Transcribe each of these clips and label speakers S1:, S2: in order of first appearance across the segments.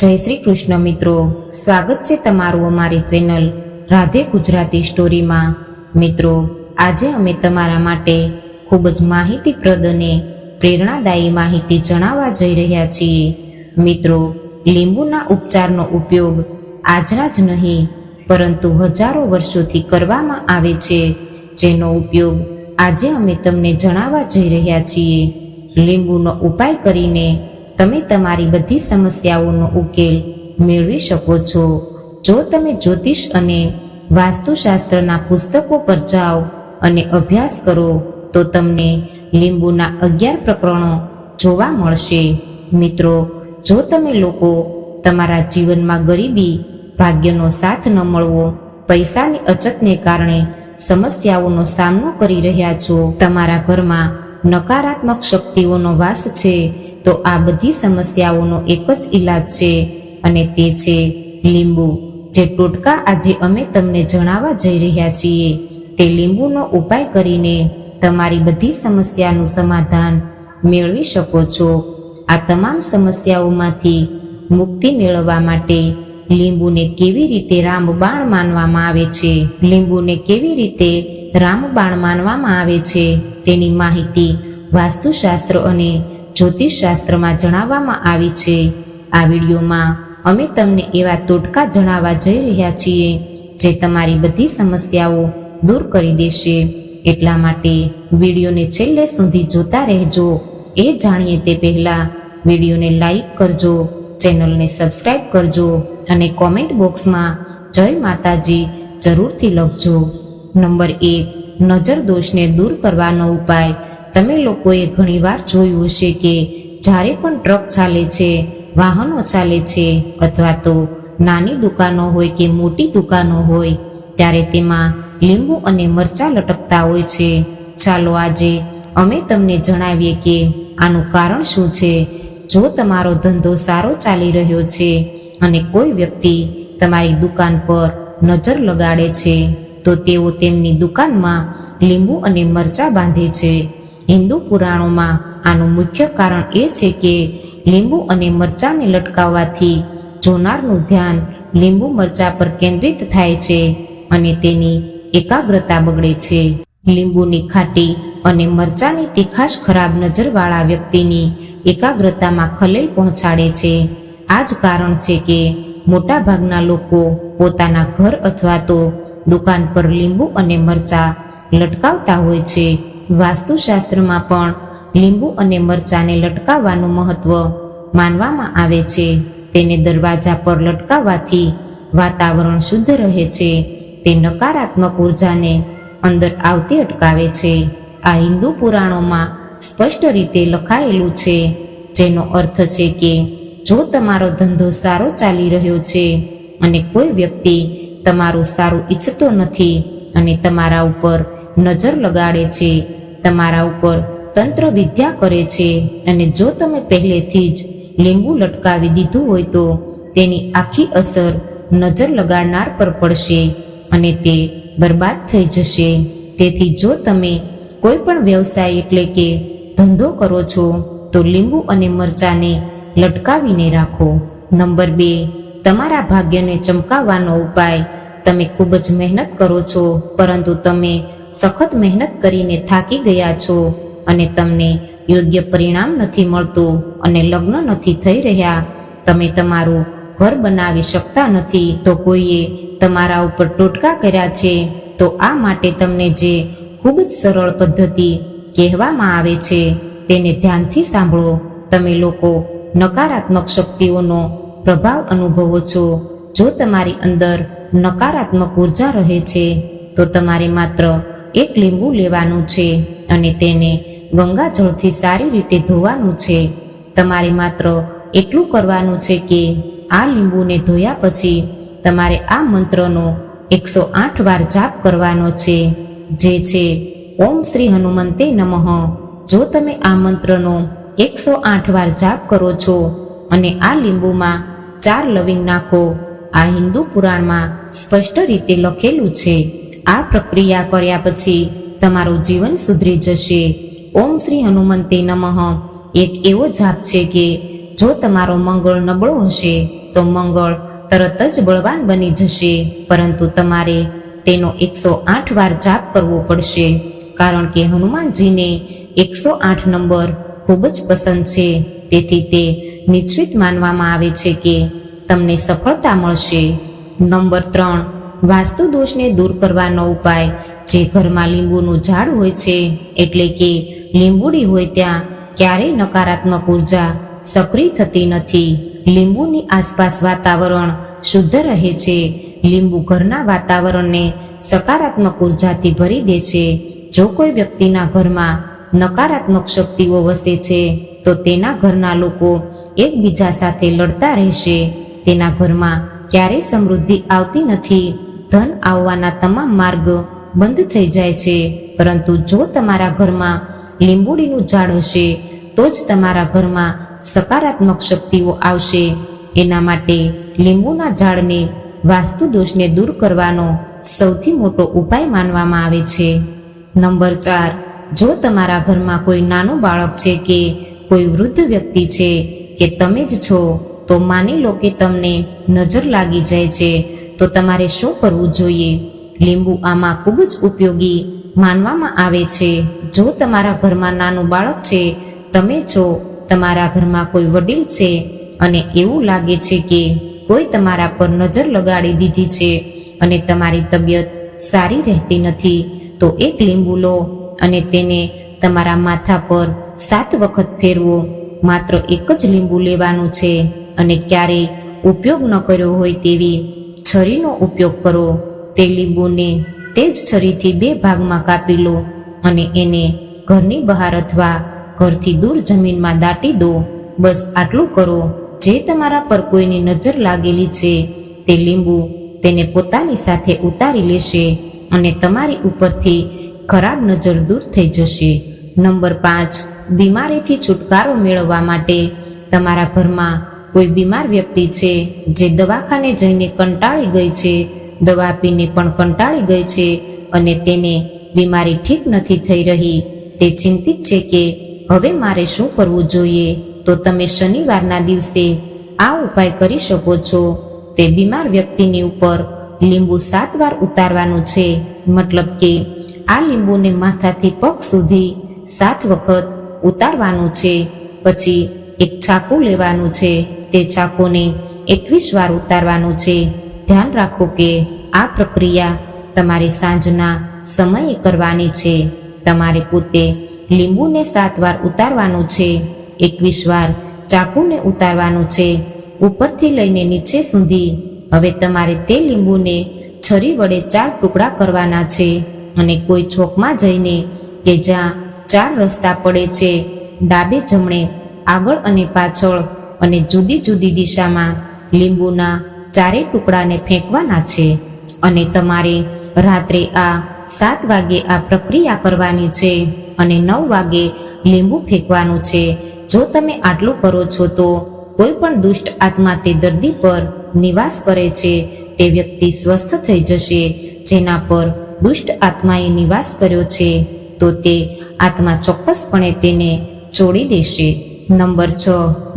S1: જય શ્રી કૃષ્ણ મિત્રો. સ્વાગત છે તમારું અમારી ચેનલ રાધે ગુજરાતી સ્ટોરીમાં. મિત્રો, આજે અમે તમારા માટે ખૂબ જ માહિતીપ્રદ અને પ્રેરણાદાયી માહિતી જણાવવા જઈ રહ્યા છીએ. મિત્રો, લીંબુના ઉપચારનો ઉપયોગ આજના જ નહીં, પરંતુ હજારો વર્ષોથી કરવામાં આવે છે. જેનો ઉપયોગ આજે અમે તમને જણાવવા જઈ રહ્યા છીએ. લીંબુનો ઉપાય કરીને તમે તમારી બધી સમસ્યાઓનો ઉકેલ મેળવી શકો છો. જો તમે જ્યોતિષ અને વાસ્તુશાસ્ત્રના પુસ્તકો પર જાઓ અને અભ્યાસ કરો, તો તમને લીંબુના અગિયાર પ્રકરણો જોવા મળશે. મિત્રો, જો તમે લોકો તમારા જીવનમાં ગરીબી, ભાગ્યનો સાથ ન મળવો, પૈસાની અછતને કારણે સમસ્યાઓનો સામનો કરી રહ્યા છો, તમારા ઘરમાં નકારાત્મક શક્તિઓનો વાસ છે તો આ બધી સમસ્યાઓનો એક જ ઈલાજ છે અને તે છે લીંબુ. જે ટોટકા આજે અમે તમને જણાવવા જઈ રહ્યા છીએ, તે લીંબુનો ઉપાય કરીને તમારી બધી સમસ્યાનું સમાધાન મેળવી શકો છો. આ તમામ સમસ્યાઓમાંથી મુક્તિ મેળવવા માટે લીંબુને કેવી રીતે રામબાણ માનવામાં આવે છે, લીંબુને કેવી રીતે રામબાણ માનવામાં આવે છે, તેની માહિતી વાસ્તુશાસ્ત્ર અને જ્યોતિષશાસ્ત્રમાં જણાવવામાં આવી છે. આ વિડીયોમાં અમે તમને એવા તોટકા જણાવવા જઈ રહ્યા છીએ, જે તમારી બધી સમસ્યાઓ દૂર કરી દેશે. એટલા માટે વિડીયોને છેલ્લે સુધી જોતા રહેજો. એ જાણીએ તે પહેલા વિડીયોને લાઈક કરજો, ચેનલને સબસ્ક્રાઈબ કરજો અને કોમેન્ટ બોક્સમાં જય માતાજી જરૂરથી લખજો. નંબર એક નજર દોષને દૂર કરવાનો ઉપાય. તમે લોકોએ ઘણીવાર જોયું હશે કે જ્યારે પણ ટ્રક ચાલે છે, વાહનો ચાલે છે અથવા તો નાની દુકાનો હોય કે મોટી દુકાનો હોય, ત્યારે તેમાં લીંબુ અને મરચાં લટકતા હોય છે. ચાલો આજે અમે તમને જણાવીએ કે આનું કારણ શું છે. જો તમારો ધંધો સારો ચાલી રહ્યો છે અને કોઈ વ્યક્તિ તમારી દુકાન પર નજર લગાડે છે, તો તેઓ તેમની દુકાનમાં લીંબુ અને મરચાં બાંધે છે. હિન્દુ પુરાણોમાં આનું મુખ્ય કારણ એ છે કે લીંબુ અને મરચાંને લટકાવવાથી જોનારનું ધ્યાન લીંબુ મરચાં પર કેન્દ્રિત થાય છે અને તેની એકાગ્રતા બગડે છે. લીંબુની ખાટી અને મરચાંની તીખાશ ખરાબ નજરવાળા વ્યક્તિની એકાગ્રતામાં ખલેલ પહોંચાડે છે. આ જ કારણ છે કે મોટાભાગના લોકો પોતાના ઘર અથવા તો દુકાન પર લીંબુ અને મરચાં લટકાવતા હોય છે. વાસ્તુશાસ્ત્રમાં પણ લીંબુ અને મરચાંને લટકાવવાનું મહત્વ માનવામાં આવે છે. તેને દરવાજા પર લટકાવવાથી વાતાવરણ શુદ્ધ રહે છે. તે નકારાત્મક ઉર્જાને અંદર આવતી અટકાવે છે. આ હિન્દુ પુરાણોમાં સ્પષ્ટ રીતે લખાયેલું છે, જેનો અર્થ છે કે જો તમારો ધંધો સારો ચાલી રહ્યો છે અને કોઈ વ્યક્તિ તમારું સારું ઈચ્છતો નથી અને તમારા ઉપર નજર લગાડે છે તમારા ઉપર તંત્ર વિદ્યા કરે છે અને જો તમે પહેલેથી જ લીંબુ લટકાવી દીધું હોય તો તેની આખી અસર નજર લગાડનાર પર પડશે અને તે બરબાદ થઈ જશે. તેથી જો તમે કોઈ પણ વ્યવસાય એટલે કે ધંધો કરો છો, તો લીંબુ અને મરચાંને લટકાવીને રાખો. નંબર બે, તમારા ભાગ્યને ચમકાવવાનો ઉપાય. તમે ખૂબ જ મહેનત કરો છો, પરંતુ તમે સખત મહેનત કરીને થાકી ગયા છો અને તમને યોગ્ય પરિણામ નથી મળતું અને લગ્ન નથી થઈ રહ્યા. તમે તમારું ઘર બનાવી શકતા નથી. તો કોઈએ તમારા ઉપર ટોટકા કર્યા છે. તો આ માટે તમને જે ખૂબ જ સરળ પદ્ધતિ કહેવામાં આવે છે, તેને ધ્યાનથી સાંભળો. તમે લોકો નકારાત્મક શક્તિઓનો પ્રભાવ અનુભવો છો. જો તમારી અંદર નકારાત્મક ઊર્જા રહે છે, તો તમારે માત્ર એક લીંબુ લેવાનું છે અને તેને ગંગાજળથી સારી રીતે ધોવાનું છે. તમારે માત્ર એટલું કરવાનું છે કે આ લીંબુને ધોયા પછી તમારે આ મંત્રનો એકસો આઠ વાર જાપ કરવાનો છે, જે છે, ઓમ શ્રી હનુમંતે નમઃ. જો તમે આ મંત્રનો એકસો આઠ વાર જાપ કરો છો અને આ લીંબુમાં ચાર લવિંગ નાખો, આ હિન્દુ પુરાણમાં સ્પષ્ટ રીતે લખેલું છે આ પ્રક્રિયા કર્યા પછી તમારું જીવન સુધરી જશે. ઓમ શ્રી હનુમંતે નમઃ. એક એવો જાપ છે કે જો તમારો મંગળ નબળો હશે, તો મંગળ તરત જ બળવાન બની જશે, પરંતુ તમારે તેનો એકસો આઠ વાર જાપ કરવો પડશે, કારણ કે હનુમાનજીને એકસો આઠ નંબર ખૂબ જ પસંદ છે. તેથી તે નિશ્ચિત માનવામાં આવે છે કે તમને સફળતા મળશે. નંબર ત્રણ વાસ્તુ દોષને દૂર કરવાનો ઉપાય. જે ઘરમાં લીંબુનું ઝાડ હોય છે, એટલે કે લીંબુડી હોય ત્યાં ક્યારેય નકારાત્મક ઊર્જા સક્રિય થતી નથી. લીંબુની આસપાસ વાતાવરણ શુદ્ધ રહે છે. લીંબુ ઘરના વાતાવરણને સકારાત્મક ઉર્જાથી ભરી દે છે. જો કોઈ વ્યક્તિના ઘરમાં નકારાત્મક શક્તિઓ વસે છે, તો તેના ઘરના લોકો એકબીજા સાથે લડતા રહેશે. તેના ઘરમાં ક્યારેય સમૃદ્ધિ આવતી નથી. ધન આવવાના તમામ માર્ગ બંધ થઈ જાય છે. પરંતુ જો તમારા ઘરમાં લીંબુડીનું ઝાડ હશે, તો જ તમારા ઘરમાં સકારાત્મક શક્તિઓ આવશે. એના માટે લીંબુના ઝાડને વાસ્તુ દોષને દૂર કરવાનો સૌથી મોટો ઉપાય માનવામાં આવે છે. નંબર ચાર, જો તમારા ઘરમાં કોઈ નાનું બાળક છે કે કોઈ વૃદ્ધ વ્યક્તિ છે કે તમે જ છો, તો માની લો કે તમને નજર લાગી જાય છે. તો તમારે શું કરવું જોઈએ? લીંબુ આમાં ખૂબ જ ઉપયોગી માનવામાં આવે છે. જો તમારા ઘરમાં નાનું બાળક છે, તમે છો તમારા ઘરમાં કોઈ વડીલ છે અને એવું લાગે છે કે કોઈ તમારા પર નજર લગાડી દીધી છે અને તમારી તબિયત સારી રહેતી નથી, તો એક લીંબુ લો અને તેને તમારા માથા પર સાત વખત ફેરવો. માત્ર એક જ લીંબુ લેવાનું છે અને ક્યારેય ઉપયોગ ન કર્યો હોય તેવી છરીનો ઉપયોગ કરો. તે લીંબુને તે જ છરીથી બે ભાગમાં કાપી લો અને એને ઘરની બહાર અથવા ઘરથી દૂર જમીનમાં દાટી દો. બસ આટલું કરો. જે તમારા પર કોઈની નજર લાગેલી છે તે લીંબુ તેને પોતાની સાથે ઉતારી લેશે અને તમારી ઉપરથી ખરાબ નજર દૂર થઈ જશે. નંબર પાંચ. બીમારીથી છુટકારો મેળવવા માટે તમારા ઘરમાં કોઈ બીમાર વ્યક્તિ છે જે દવાખાને જઈને કંટાળી ગઈ છે, દવા પીને પણ કંટાળી ગઈ છે અને તેને બીમારી ઠીક નથી થઈ રહી, તે ચિંતિત છે કે હવે મારે શું કરવું જોઈએ? તો તમે શનિવારના દિવસે આ ઉપાય કરી શકો છો. તે બીમાર વ્યક્તિની ઉપર લીંબુ સાત વાર ઉતારવાનું છે. મતલબ કે આ લીંબુને માથાથી પગ સુધી સાત વખત ઉતારવાનું છે. પછી એક છાકુ લેવાનું છે. તે ચાકુને એકવીસ વાર ઉતારવાનું છે. ધ્યાન રાખો કે આ પ્રક્રિયા તમારે સાંજના સમયે કરવાની છે. તમારે પોતે લીંબુને સાત વાર ઉતારવાનું છે. એકવીસ વાર ચાકુને ઉતારવાનું છે. ઉપરથી લઈને નીચે સુધી હવે તમારે તે લીંબુને છરી વડે ચાર ટુકડા કરવાના છે અને કોઈ ચોકમાં જઈને કે જ્યાં ચાર રસ્તા પડે છે, ડાબે જમણે આગળ અને પાછળ અને જુદી જુદી દિશામાં લીંબુના ચારે ટુકડાને ફેંકવાના છે અને તમારે રાત્રે આ સાત વાગે આ પ્રક્રિયા કરવાની છે અને નવ વાગે લીંબુ ફેંકવાનું છે. જો તમે આટલું કરો છો તો કોઈ પણ દુષ્ટ આત્મા તે દર્દી પર નિવાસ કરે છે. તે વ્યક્તિ સ્વસ્થ થઈ જશે, જેના પર દુષ્ટ આત્માએ નિવાસ કર્યો છે, તો તે આત્મા ચોક્કસપણે તેને છોડી દેશે. નંબર છ.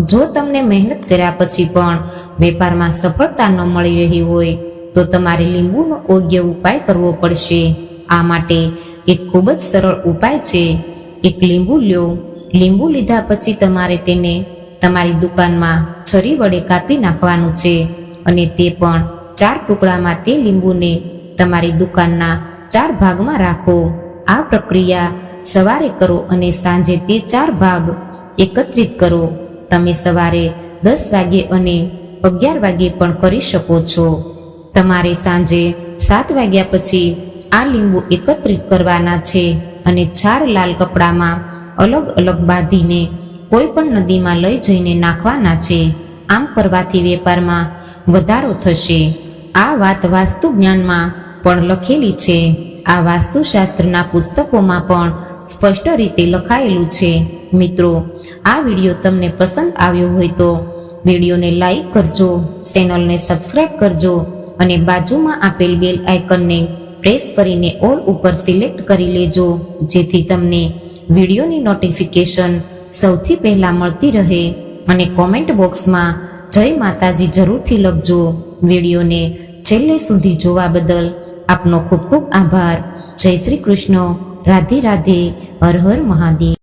S1: જો તમને મહેનત કર્યા પછી પણ વેપારમાં સફળતા ન મળી રહી હોય, તો તમારે લીંબુનો યોગ્ય ઉપાય કરવો પડશે. આ માટે એક ખૂબ જ સરળ ઉપાય છે. એક લીંબુ લ્યો. લીંબુ લીધા પછી તમારે તેને તમારી દુકાનમાં છરી વડે કાપી નાખવાનું છે અને તે પણ ચાર ટુકડામાં તે લીંબુને તમારી દુકાનના ચાર ભાગમાં રાખો. આ પ્રક્રિયા સવારે કરો અને સાંજે તે ચાર ભાગ એકત્રિત કરો. તમે સવારે દસ વાગે અને અગિયાર વાગે પણ કરી શકો છો. તમારે સાંજે સાત વાગ્યા પછી આ લીંબુ એકત્રિત કરવાના છે અને ચાર લાલ કપડામાં અલગ અલગ બાંધીને કોઈ પણ નદીમાં લઈ જઈને નાખવાના છે. આમ કરવાથી વેપારમાં વધારો થશે. આ વાત વાસ્તુ જ્ઞાનમાં પણ લખેલી છે. આ વાસ્તુશાસ્ત્રના પુસ્તકોમાં પણ સ્પષ્ટ રીતે લખાયેલું છે. મિત્રો, આ વીડિયો તમને પસંદ આવ્યો હોય તો વિડીયોને લાઈક કરજો, ચેનલને સબસ્ક્રાઈબ કરજો અને બાજુમાં આપેલ બેલ આઇકનને પ્રેસ કરીને ઓલ ઉપર સિલેક્ટ કરી લેજો, જેથી તમને વિડીયોની નોટિફિકેશન સૌથી પહેલાં મળતી રહે અને કોમેન્ટ બોક્સમાં જય માતાજી જરૂરથી લખજો. વિડીયોને છેલ્લે સુધી જોવા બદલ આપનો ખૂબ ખૂબ આભાર. જય શ્રી કૃષ્ણ. રાધે રાધે હર હર મહાદેવ.